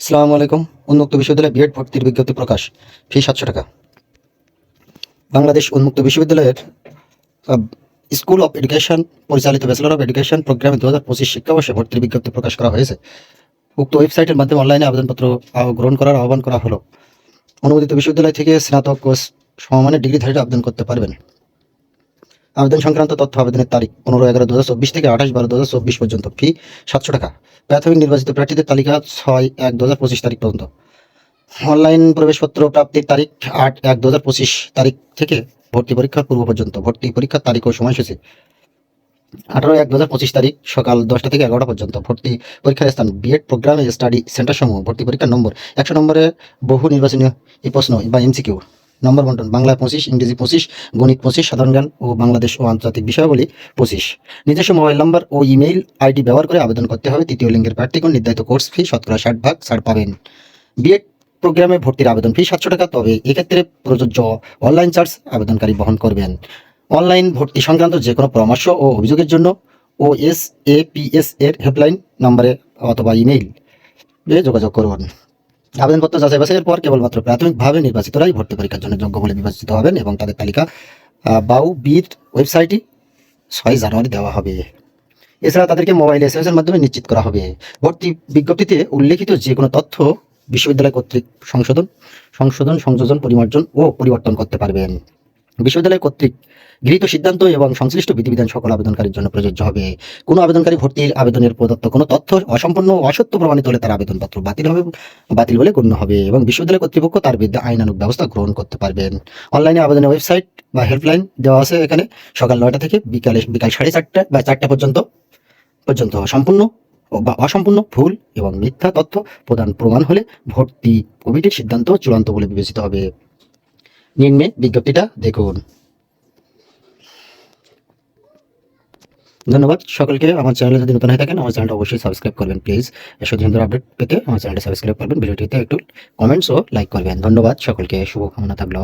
আসসালামু আলাইকুম। উন্মুক্ত বিশ্ববিদ্যালয়ে বিএড ভর্তির বিজ্ঞপ্তি প্রকাশ। ফি সাতশো টাকা। বাংলাদেশ উন্মুক্ত বিশ্ববিদ্যালয়ের স্কুল অফ এডুকেশন পরিচালিত ব্যাচেলর অফ এডুকেশন প্রোগ্রামে দু হাজার পঁচিশ শিক্ষাবর্ষে ভর্তির বিজ্ঞপ্তি প্রকাশ করা হয়েছে। উক্ত ওয়েবসাইটের মাধ্যমে অনলাইনে আবেদনপত্র গ্রহণ করার আহ্বান করা হলো। অনুমোদিত বিশ্ববিদ্যালয় থেকে স্নাতক কোর্স সমমানের ডিগ্রিধারীরা আবেদন করতে পারবেন। আবেদন সংক্রান্ত তথ্য আবেদনের তারিখ পনেরো এগারো দু থেকে আঠাশ বারো দু পর্যন্ত ফি সাতশো টাকা। প্রাথমিক নির্বাচিত প্রার্থীদের তালিকা ছয় এক দু তারিখ পর্যন্ত। অনলাইন প্রবেশপত্র প্রাপ্তির তারিখ আট এক দু তারিখ থেকে ভর্তি পরীক্ষার পূর্ব পর্যন্ত। ভর্তি পরীক্ষার তারিখ ও সময়সূচি আঠারো এক দু তারিখ সকাল দশটা থেকে এগারোটা পর্যন্ত। ভর্তি পরীক্ষার স্থান বিএড প্রোগ্রামে স্টাডি সেন্টার সমূহ। ভর্তি পরীক্ষার নম্বর। একশো নম্বরে বহু নির্বাচনীয় এই প্রশ্ন বা এমসিকিউ নম্বর বন্টন, বাংলা পঁচিশ, ইংরেজি পঁচিশ, গণিত পঁচিশ, সাধারণ জ্ঞান ও বাংলাদেশ ও আন্তর্জাতিক বিষয়াবলী পঁচিশ। নিজস্ব মোবাইল নম্বর ও ইমেইল আইডি ব্যবহার করে আবেদন করতে হবে। তৃতীয় লিঙ্গের প্রার্থীগণ নির্ধারিত কোর্স ফি শতকরা ষাট ভাগ ছাড় পাবেন। বিএড প্রোগ্রামে ভর্তির আবেদন ফি সাতশো টাকা, তবে এক্ষেত্রে প্রযোজ্য অনলাইন চার্জ আবেদনকারী বহন করবেন। অনলাইন ভর্তি সংক্রান্ত যে কোনো পরামর্শ ও অভিযোগের জন্য O S A P S এর হেল্পলাইন নম্বরে অথবা ইমেইল যোগাযোগ করুন। আবেদনপত্র যাচাই বাছাইয়ের পর কেবলমাত্র প্রাথমিকভাবে নির্বাচিতরাই ভর্তি পরীক্ষার জন্য যোগ্য বলে বিবেচিত হবেন এবং তাদের তালিকা বাউ বির ওয়েবসাইটে ছয় জানুয়ারি দেওয়া হবে। এছাড়া তাদেরকে মোবাইল এস এর মাধ্যমে নিশ্চিত করা হবে। ভর্তি বিজ্ঞপ্তিতে উল্লেখিত যে কোনো তথ্য বিশ্ববিদ্যালয় কর্তৃক সংশোধন সংশোধন, সংযোজন, পরিমার্জন ও পরিবর্তন করতে পারবেন। বিশ্ববিদ্যালয় কর্তৃক গৃহীত সিদ্ধান্ত এবং সংশ্লিষ্ট বিধিবিধান সকল আবেদনকারীর জন্য প্রযোজ্য হবে। কোনো আবেদনকারী ভর্তির আবেদনের প্রদত্ত কোনো তথ্য অসম্পূর্ণ অসত্য প্রমাণিত হলে তার আবেদনপত্র বাতিল হবে, বাতিল বলে গণ্য হবে এবং বিশ্ববিদ্যালয় কর্তৃপক্ষ তার বিরুদ্ধে আইনানুগ ব্যবস্থা গ্রহণ করতে পারবেন। অনলাইনে আবেদনের ওয়েবসাইট বা হেল্পলাইন দেওয়া আছে এখানে। সকাল নয়টা থেকে বিকালে, বিকাল সাড়ে চারটা বা চারটা পর্যন্ত পর্যন্ত সম্পূর্ণ বা অসম্পূর্ণ ভুল এবং মিথ্যা তথ্য প্রদান প্রমাণ হলে ভর্তি কমিটির সিদ্ধান্ত চূড়ান্ত বলে বিবেচিত হবে। নিম্নে বিজ্ঞপ্তিটা দেখুন। ধন্যবাদ সকলকে, আমার চ্যানেলে যদি নতুন হয়ে থাকেন, আমার চ্যানেলটা অবশ্যই সাবস্ক্রাইব করবেন, প্লিজ। এসব সুন্দর আপডেট পেতে আমার চ্যানেলটা সাবস্ক্রাইব করবেন, ভিডিওটিতে একটু কমেন্টস ও লাইক করবেন। ধন্যবাদ সকলকে, শুভকামনা থাকল।